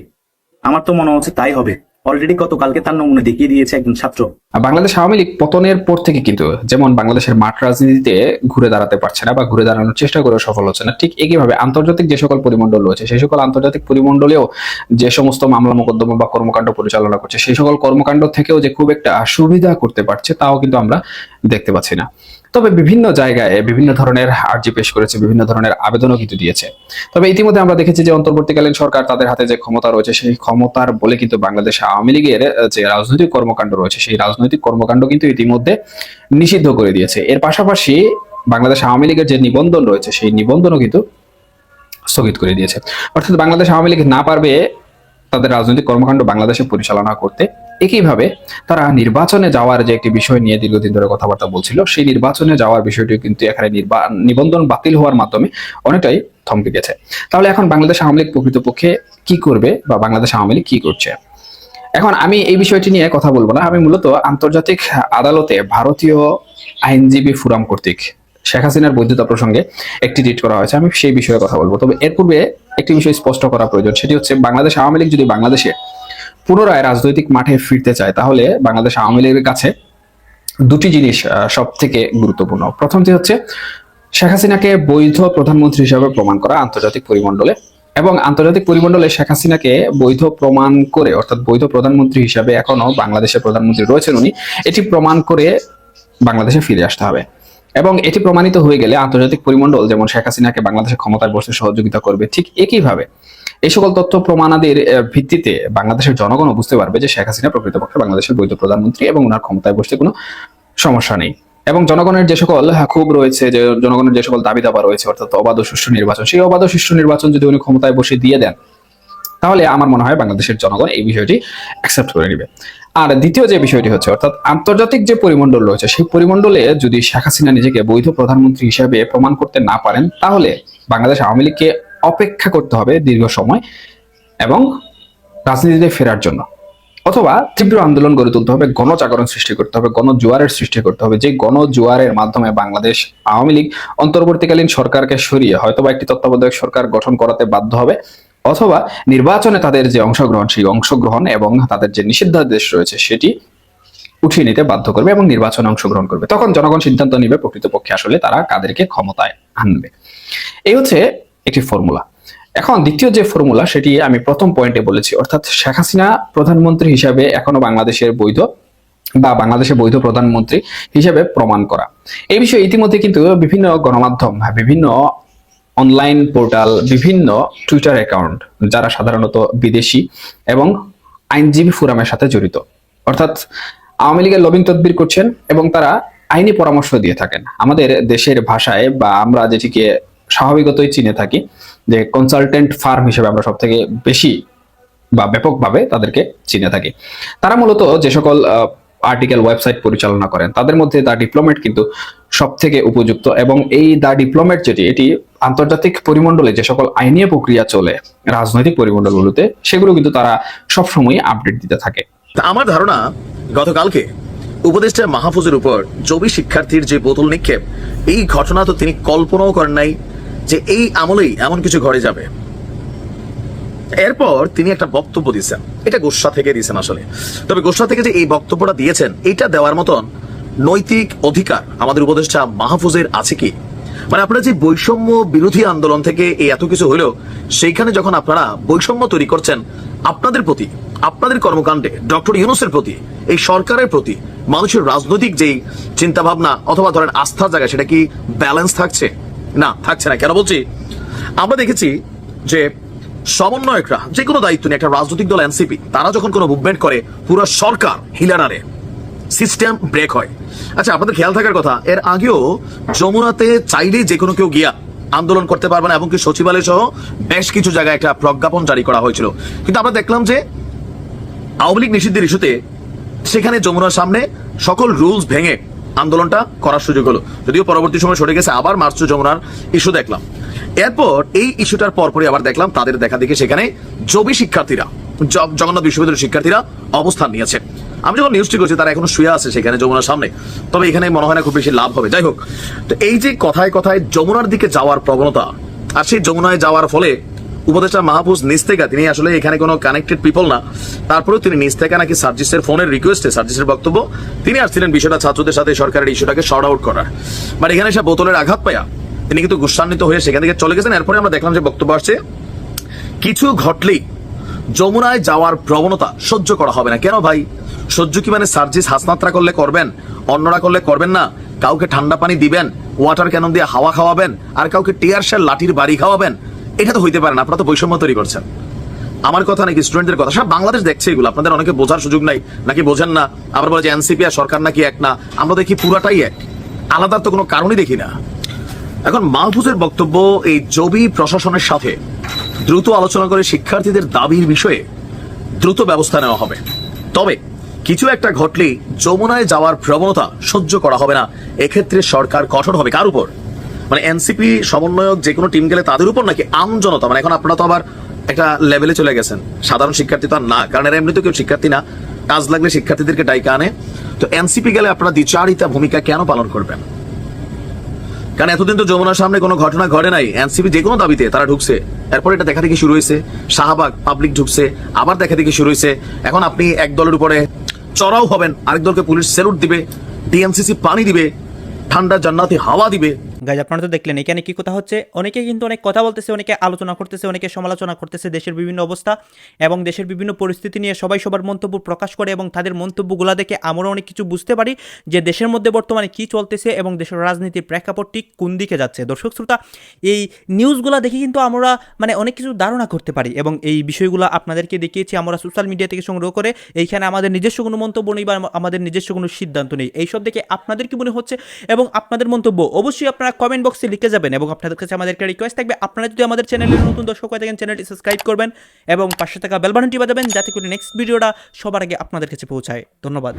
Speaker 7: আমার তো মনে হচ্ছে তাই হবে। অলরেডি গতকালকে তার নমুনা দেখিয়ে দিয়েছে একজন ছাত্র।
Speaker 6: বাংলাদেশ আওয়ামী লীগ পতনের পর থেকে কিন্তু যেমন বাংলাদেশের মাঠ রাজনীতিতে ঘুরে দাঁড়াতে পারছে না বা ঘুরে দাঁড়ানোর চেষ্টা করে সফল হচ্ছে না, ঠিক একইভাবে আন্তর্জাতিক যে সকল পরিমণ্ডল রয়েছে, সেই সকল আন্তর্জাতিক পরিমণ্ডলেও যে সমস্ত মামলা মোকদ্দমা বা কর্মকাণ্ড পরিচালনা করছে, সেই সকল কর্মকাণ্ড থেকেও যে খুব একটা সুবিধা করতে পারছে, তাও কিন্তু আমরা দেখতে পাচ্ছি না। তবে বিভিন্ন জায়গায় বিভিন্ন ধরনের আর্জি পেশ করেছে, বিভিন্ন ধরনের আবেদনও কিন্তু দিয়েছে। তবে ইতিমধ্যে আমরা দেখেছি যে অন্তর্বর্তীকালীন সরকার তাদের হাতে যে ক্ষমতা রয়েছে, সেই ক্ষমতার বলে কিন্তু বাংলাদেশ আওয়ামী লীগের যে রাজনৈতিক কর্মকাণ্ড রয়েছে, সেই রাজনৈতিক কর্মকাণ্ড কিন্তু ইতিমধ্যে নিষিদ্ধ করে দিয়েছে। এর পাশাপাশি বাংলাদেশ আওয়ামী লীগের যে নিবন্ধন রয়েছে, সেই নিবন্ধনও কিন্তু স্থগিত করে দিয়েছে। অর্থাৎ বাংলাদেশ আওয়ামী লীগ না পারবে তাদের রাজনৈতিক কর্মকাণ্ড বাংলাদেশে পরিচালনা করতে। একইভাবে তারা নির্বাচনে যাওয়ার যে একটি বিষয় নিয়ে দীর্ঘদিন ধরে কথাবার্তা বলছিল, সেই নির্বাচনে যাওয়ার বিষয়টি কিন্তু এখানে নিবন্ধন বাতিল হওয়ার মাধ্যমে অনেকটাই থমকে গেছে। তাহলে এখন বাংলাদেশ আওয়ামী লীগ প্রকৃতপক্ষে কি করবে বা বাংলাদেশ আওয়ামী লীগ কি করছে? এখন আমি এই বিষয়টি নিয়ে কথা বলব না। আমি মূলত আন্তর্জাতিক আদালতে ভারতীয় আইনজীবী ফোরাম কর্তৃক শেখ হাসিনার বৈধতা প্রসঙ্গে একটি রিট করা হয়েছে। আমি সেই বিষয়ে কথা বলব। তবে এর পূর্বে একটি বিষয় স্পষ্ট করা প্রয়োজন, সেটি হচ্ছে বাংলাদেশ আওয়ামী লীগ যদি বাংলাদেশে পুনরায় রাজনৈতিক মাঠে ফিরতে চায়, তাহলে বাংলাদেশ আওয়ামী লীগের কাছে দুটি জিনিস সব থেকে গুরুত্বপূর্ণ। প্রথমটি হচ্ছে, শেখ হাসিনাকে বৈধ প্রধানমন্ত্রী হিসাবে প্রমাণ করা আন্তর্জাতিক পরিমণ্ডলে এবং আন্তর্জাতিক পরিমণ্ডলে শেখ হাসিনাকে বৈধ প্রমাণ করে, অর্থাৎ বৈধ প্রধানমন্ত্রী হিসাবে এখনও বাংলাদেশের প্রধানমন্ত্রী রয়েছেন উনি, এটি প্রমাণ করে বাংলাদেশে ফিরে আসতে হবে। এবং এটি প্রমাণিত হয়ে গেলে আন্তর্জাতিক পরিমণ্ডল, যেমন শেখ হাসিনাকে বাংলাদেশের ক্ষমতায় বসতে সহযোগিতা করবে ঠিক একইভাবে এই সকল তথ্য প্রমাণাদির ভিত্তিতে বাংলাদেশের জনগণও বুঝতে পারবে যে শেখ হাসিনা প্রকৃতপক্ষে বাংলাদেশের বৈধ প্রধানমন্ত্রী এবং ওনার ক্ষমতায় বসতে কোনো সমস্যা নেই। এবং জনগণের যে সকল ক্ষোভ রয়েছে, যে জনগণের যে সকল দাবি দাবা রয়েছে, অর্থাৎ অবাধ সুষ্ঠু নির্বাচন, সেই অবাধ ও সুষ্ঠু নির্বাচন যদি উনি ক্ষমতায় বসে দিয়ে দেন, তাহলে আমার মনে হয় বাংলাদেশের জনগণ এই বিষয়টি অ্যাকসেপ্ট করে নেবে। আর দ্বিতীয় যে বিষয়টি হচ্ছে, অর্থাৎ আন্তর্জাতিক যে পরিমণ্ডল রয়েছে, সেই পরিমণ্ডলে যদি শেখ হাসিনা নিজেকে বৈধ প্রধানমন্ত্রী হিসেবে প্রমাণ করতে না পারেন, তাহলে বাংলাদেশ আওয়ামী লীগকে অপেক্ষা করতে হবে দীর্ঘ সময় এবং রাজনীতিতে ফেরার জন্য। অথবা তীব্র আন্দোলন গড়ে তুলতে হবে, গণজাগরণ সৃষ্টি করতে হবে, গণজোয়ারের সৃষ্টি করতে হবে। যে গণজোয়ারের মাধ্যমে বাংলাদেশ আওয়ামী লীগ অন্তর্বর্তীকালীন সরকারকে সরিয়ে হয়তোবা একটি তত্ত্বাবধায়ক সরকার গঠন করাতে বাধ্য হবে, অথবা নির্বাচনে তাদের যে অংশগ্রহণ, সেই অংশগ্রহণ এবং তাদের যে নিষিদ্ধাদেশ রয়েছে, সেটি উঠিয়ে নিতে বাধ্য করবে এবং নির্বাচনে অংশগ্রহণ করবে। তখন জনগণ সিদ্ধান্ত নিবে, প্রকৃতপক্ষে আসলে তারা কাদেরকে ক্ষমতায় আনবে। এই হচ্ছে একটি ফর্মুলা এখন দ্বিতীয় যে ফর্মুলা সেটি আমি প্রথম পয়েন্টে বলেছি, অর্থাৎ শেখ হাসিনা প্রধানমন্ত্রী হিসাবে এখনও বাংলাদেশের বৈধ বা বাংলাদেশের বৈধ প্রধানমন্ত্রী হিসেবে প্রমাণ করা। এই বিষয়ে ইতিমধ্যে কিন্তু বিভিন্ন গণমাধ্যম বিভিন্ন অনলাইন পোর্টাল বিভিন্ন টুইটার অ্যাকাউন্ট যারা সাধারণত বিদেশি এবং আইনজীবী ফোরামের সাথে জড়িত, অর্থাৎ আওয়ামী লীগের লবিং তদবির করছেন এবং তারা আইনি পরামর্শ দিয়ে থাকেন। আমাদের দেশের ভাষায় বা আমরা যেটিকে স্বাভাবিকতই চিনে থাকি যে কনসালটেন্ট ফার্ম হিসেবে আমরা সব থেকে বেশি বা ব্যাপকভাবে তাদেরকে চিনে থাকি। তারা মূলত যে সকল আর্টিকেল ওয়েবসাইট পরিচালনা করেন, তাদের মধ্যে দ্য ডিপ্লোমেট কিন্তু সব থেকে উপযুক্ত এবং এই দ্য ডিপ্লোমেট যেটি, এটি আন্তর্জাতিক পরিমণ্ডলে যে সকল আইনীয় প্রক্রিয়া চলে, রাজনৈতিক পরিমণ্ডলগুলোতে, সেগুলো কিন্তু তারা সবসময় আপডেট দিতে থাকে।
Speaker 10: আমার ধারণা, গতকালকে উপদেষ্টা মাহফুজের উপর জবি শিক্ষার্থীর যে বোতল নিক্ষেপ, এই ঘটনা তো তিনি কল্পনাও করেন নাই। যে এই আমলেই এমন কিছু ঘটে যাবে। এরপর তিনি একটা বক্তব্য দিয়েছেন। এটা গোসা থেকে দিয়েছেন আসলে। তবে গোসা থেকে যে এই বক্তব্যটা দিয়েছেন, এটা দেওয়ার মতন নৈতিক অধিকার আমাদের উপদেষ্টা মাহফুজের আছে কি? মানে আপনারা যে বৈষম্য বিরোধী আন্দোলন থেকে এই এত কিছু হইলেও সেইখানে যখন আপনারা বৈষম্য তৈরি করছেন, আপনাদের প্রতি, আপনাদের কর্মকাণ্ডে, ডক্টর ইউনুসের প্রতি, এই সরকারের প্রতি, মানুষের রাজনৈতিক যেই চিন্তা ভাবনা অথবা ধরেন আস্থার জায়গা সেটা কি ব্যালেন্স থাকছে? না, থাকছে না। কেন বলছি? আমরা দেখেছি যে সমন্বয়করা, যে কোনো দায়িত্ব নিয়ে একটা রাজনৈতিক দল, এনসিপি, তারা যখন কোনো মুভমেন্ট করে, পুরো সরকার হিলানারে। সিস্টেম ব্রেক হয়। আচ্ছা আপনাদের খেয়াল থাকার কথা, এর আগেও যমুনাতে চাইলেই যে কোনো কেউ গিয়া আন্দোলন করতে পারবে না, এমনকি সচিবালয় সহ বেশ কিছু জায়গায় একটা প্রজ্ঞাপন জারি করা হয়েছিল। কিন্তু আমরা দেখলাম যে আওয়ামী লীগ নিষিদ্ধের ইস্যুতে সেখানে যমুনার সামনে সকল রুলস ভেঙে আন্দোলনটা করার সুযোগ হলো। যদিও পরবর্তী সময় সরে গেছে, আবার মার্চ যমুনার ইস্যু দেখলাম। এরপর এই ইস্যুটার পরপরই আবার দেখলাম, তাদের দেখা দেখে সেখানে জবি শিক্ষার্থীরা জগন্নাথ বিশ্ববিদ্যালয়ের শিক্ষার্থীরা অবস্থান নিয়েছে। আমি যখন নিউজটি করছি, তারা এখনও শুয়ে আছে সেখানে যমুনার সামনে। তবে এখানে মনে হয় না খুব বেশি লাভ হবে। যাই হোক, তো এই যে কথায় কথায় যমুনার দিকে যাওয়ার প্রবণতা, আর সেই যমুনায় যাওয়ার ফলে উপদেষ্টা মাহফুজ নিজ থেকে, তিনি আসলে এখানে কোনো কানেক্টেড পিপল না, তারপরেও তিনি নিজ থেকে নাকি সার্জিসের ফোনের রিকোয়েস্টে সার্জিসের বক্তব্য, তিনি আসছিলেন বিষয়টা ছাত্রদের সাথে সরকারের ইস্যুটাকে শর্ট আউট করার। বাট এখানে সে বোতলের আঘাত পায়া তিনি কিন্তু গুসান্বিত হয়ে সেখান থেকে চলে গেছেন। এরপরে আমরা দেখলাম যে বক্তব্য আসছে, কিছু ঘটলেই যমুনায় যাওয়ার প্রবণতা সহ্য করা হবে না। কেন ভাই? সহ্য কি মানে সার্জিস হাসনাত্রা করলে করবেন? অন্যরা করলে করবেন না? কাউকে ঠান্ডা পানি দিবেন? ওয়াটার ক্যানন দিয়ে হাওয়া খাওয়াবেন? আর কাউকে টিয়ার লাঠির বাড়ি খাওয়াবেন? এটা তো হইতে পারে না, আপনারা তো বৈষম্য তৈরি করছেন। আমার কথা নাকি স্টুডেন্টদের কথা সব বাংলাদেশ দেখছে এগুলো, আপনাদের অনেকে বোঝার সুযোগ নাই, নাকি বোঝেন না, আবার বলে যে এনসিপি আর সরকার নাকি এক না, আমরা দেখি পুরাটাই এক আলাদার তো কোনো কারণই দেখি না। এখন মাহফুজের বক্তব্য, এই জবি প্রশাসনের সাথে দ্রুত আলোচনা করে শিক্ষার্থীদের দাবির বিষয়ে দ্রুত ব্যবস্থা নেওয়া হবে। তবে কিছু একটা ঘটলেই যমুনায় যাওয়ার প্রবণতা সহ্য করা হবে না, এক্ষেত্রে সরকার কঠোর হবে। কার উপর? মানে এনসিপি সমন্বয়ক যে কোনো টিম গেলে তাদের উপর নাকি আম জনতা? মানে এখন আপনারা তো আবার একটা লেভেলে চলে গেছেন। সাধারণ শিক্ষার্থী তো আর না, কারণ এরা এমনিতে কেউ শিক্ষার্থী না। কাজ লাগলে শিক্ষার্থীদেরকে ডাইকা আনে। তো এনসিপি গেলে আপনারা দ্বিচারিতা ভূমিকা কেন পালন করবেন? কারণ এতদিন তো যমুনার সামনে কোনো ঘটনা ঘটে নাই। এনসিপি যে কোনো দাবিতে তারা ঢুকছে। এরপর এটা দেখা দেখি শুরু হয়েছে। শাহবাগ পাবলিক ঢুকছে, আবার দেখা দেখি শুরু হয়েছে। এখন আপনি এক দলের উপরে চড়াও হবেন। আরেক দলকে পুলিশ স্যালুট দিবে ডিএমসিসি পানি দিবে, ঠান্ডা জান্নাতি হাওয়া দিবে।
Speaker 1: গাইজ আপনারা তো দেখলেন। এখানে কি কথা হচ্ছে? অনেকে কিন্তু অনেক কথা বলতেছে, অনেকে আলোচনা করতেছে, অনেকে সমালোচনা করতেছে দেশের বিভিন্ন অবস্থা এবং দেশের বিভিন্ন পরিস্থিতি নিয়ে সবাই সবার মন্তব্য প্রকাশ করে এবং তাদের মন্তব্যগুলো দেখে আমরা অনেক কিছু বুঝতে পারি যে দেশের মধ্যে বর্তমানে কি চলতেছে এবং দেশের রাজনীতির প্রেক্ষাপট ঠিক কোন দিকে যাচ্ছে। দর্শক শ্রোতা, এই নিউজগুলো দেখে কিন্তু আমরা মানে অনেক কিছু ধারণা করতে পারি এবং এই বিষয়গুলো আপনাদেরকে দেখিয়েছি আমরা সোশ্যাল মিডিয়া থেকে সংগ্রহ করে। এইখানে আমাদের নিজস্ব কোনো মন্তব্য নেই বা আমাদের নিজস্ব কোনো সিদ্ধান্ত নেই। এইসব দেখে আপনাদের কি মনে হচ্ছে এবং আপনাদের মন্তব্য অবশ্যই আপনারা কমেন্ট বক্সে লিখে যাবেন এবং আপনাদের কাছে আমাদের একটা রিকোয়েস্ট থাকবে। আপনারা যদি আমাদের চ্যানেলে নতুন দর্শক হয়ে থাকেন চ্যানেলটি সাবস্ক্রাইব করবেন এবং পাশে থাকা বেলবাটনটি বাজাবেন, যাতে করে নেক্সট ভিডিওটা সবার আগে আপনাদের কাছে পৌঁছায়। ধন্যবাদ।